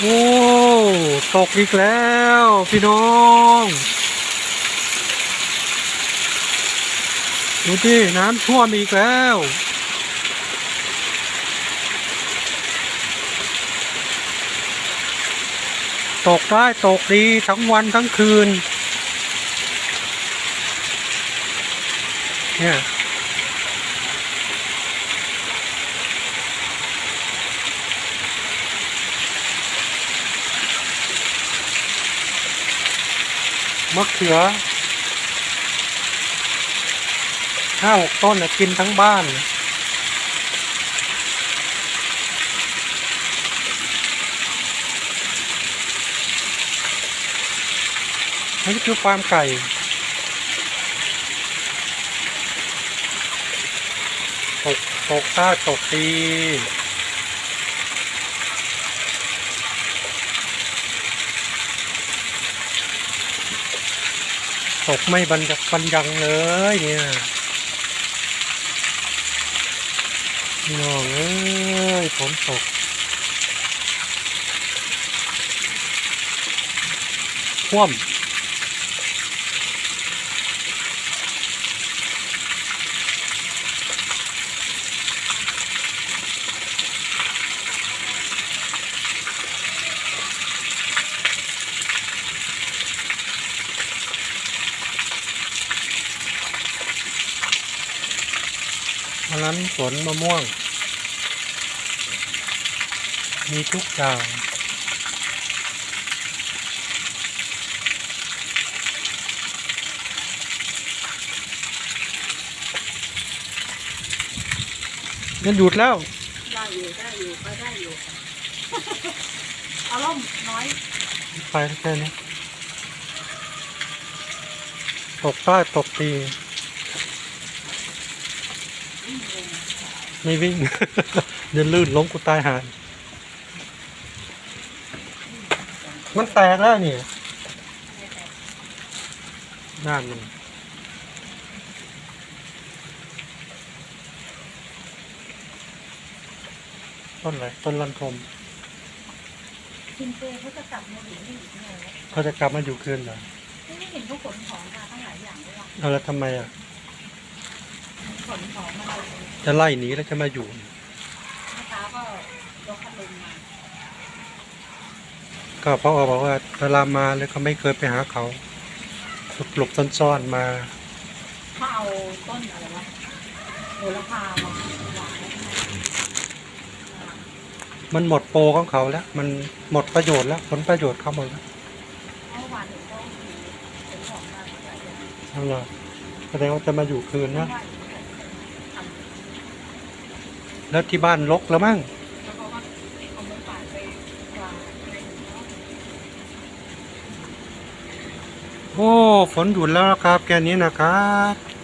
โอ้ตกอีกแล้วพี่น้องดูดิน้ำท่วมอีกแล้ว ตกได้ตกดีทั้งวันทั้งคืน เนี่ย มะเขือห้าหกต้นนะกินทั้งบ้านนี่คือฟาร์มไก่ตกตกตาตกตี ตกไม่บรรยักบรรยังเลยเนี่ยน้องเอ้ยฝนตกท่วม อันนั้นสวนมะม่วง มีทุกอย่างมันหยุดแล้ว ได้อยู่ได้อยู่ไปได้อยู่เอาล่มน้อย ไปแค่นี้ตกใต้ตกตี ไม่วิ่ง เดินลื่นล้มกูตายหายมันแตกแล้วนี่ด้านมันต้นอะไรต้นลันทมกินเจเขาจะกลับมาอยู่นี่อีกไงวะเขาจะกลับมาอยู่คืนเหรอไม่เห็นเขาขนของมาทั้งหลายอย่างเลยว่ะเอาแล้วทำไมอะ ขนของมาเลยจะไล่หนีแล้วจะมาอยู่ เมื่อเช้าก็ยกพัดลมมาก็เพราะว่าบอกว่าเวลามาแล้วก็ไม่เคยไปหาเขาหลบๆซ่อนๆมา เขาเอาต้นอะไรวะโหระพามาวางไว้ข้างหน้ามันหมดโปรของเขาแล้ว มันหมดประโยชน์แล้วผลประโยชน์เขาหมดแล้วเมื่อวานเห็นเขาขนของมาหลายอย่างนั่นแหละแสดงว่าจะมาอยู่คืนนะว่าทำ แล้วที่บ้านลกแล้วมั้งโอ้ ฝนหยุดแล้วครับ แกนี้นะครับ